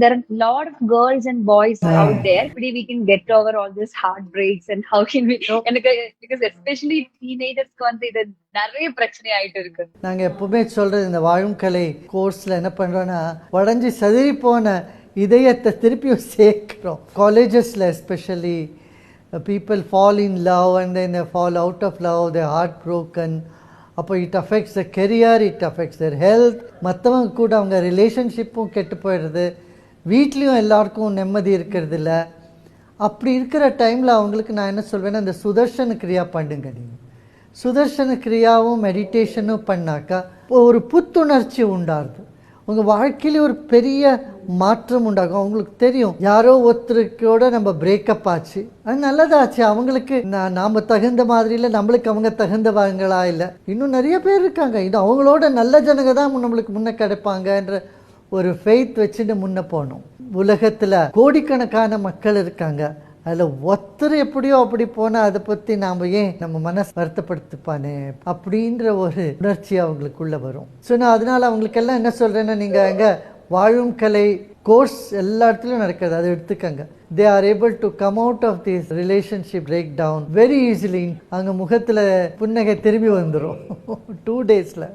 there are a lot of girls and boys out there. Maybe we can get over all these heartbreaks and how can we? எனக்கு because especially teenagersக்கு வந்து இது நிறைய பிரச்சனை ஆயிட்டு இருக்கு நாங்கள் எப்பவுமே சொல்கிறது இந்த வாழும் கலை கோர்ஸில் என்ன பண்ணுறோன்னா உடஞ்சி சதுரி போன இதயத்தை திருப்பியும் சேர்க்குறோம். காலேஜஸில் especially people fall in love and then fall out of love the heart broken அப்போ it affects the career it affects their health மற்றவங்க கூட அவங்க ரிலேஷன்ஷிப்பும் கெட்டு போயிடுது. வீட்லேயும் எல்லாருக்கும் நிம்மதி இருக்கிறது இல்லை அப்படி இருக்கிற டைமில் அவங்களுக்கு நான் என்ன சொல்வேன்னா இந்த சுதர்ஷன கிரியா பண்ணுங்க நீங்கள் சுதர்ஷன கிரியாவும் மெடிடேஷனும் பண்ணாக்கா ஒரு புத்துணர்ச்சி உண்டாகுது உங்கள் வாழ்க்கையிலே ஒரு பெரிய மாற்றம் உண்டாகும். அவங்களுக்கு தெரியும் யாரோ ஒருத்தருக்கோட நம்ம பிரேக்கப் ஆச்சு. அது நல்லதாச்சு. அவங்களுக்கு நான் நாம் தகுந்த மாதிரி இல்லை நம்மளுக்கு அவங்க தகுந்தவங்களா இல்லை. இன்னும் நிறைய பேர் இருக்காங்க. இன்னும் அவங்களோட நல்ல ஜனங்க தான் நம்மளுக்கு முன்னே கிடைப்பாங்கன்ற ஒரு ஃபெய்த் வச்சுட்டு முன்ன போகணும். உலகத்தில் கோடிக்கணக்கான மக்கள் இருக்காங்க. அதில் ஒருத்தர் எப்படியோ அப்படி போனால் அதை பற்றி நாம் ஏன் நம்ம மனசு வருத்தப்படுத்திப்பானே அப்படின்ற ஒரு உணர்ச்சி அவங்களுக்குள்ளே வரும். ஸோ நான் அதனால் அவங்களுக்கெல்லாம் என்ன சொல்கிறேன்னா நீங்கள் அங்கே வாழும் கலை கோர்ஸ் எல்லா இடத்துலையும் நடக்கிறது. அதை எடுத்துக்கங்க. They are able to come out of this relationship break down very easily அங்கே முகத்தில் புன்னகை திரும்பி வந்துடும் டூ டேஸில்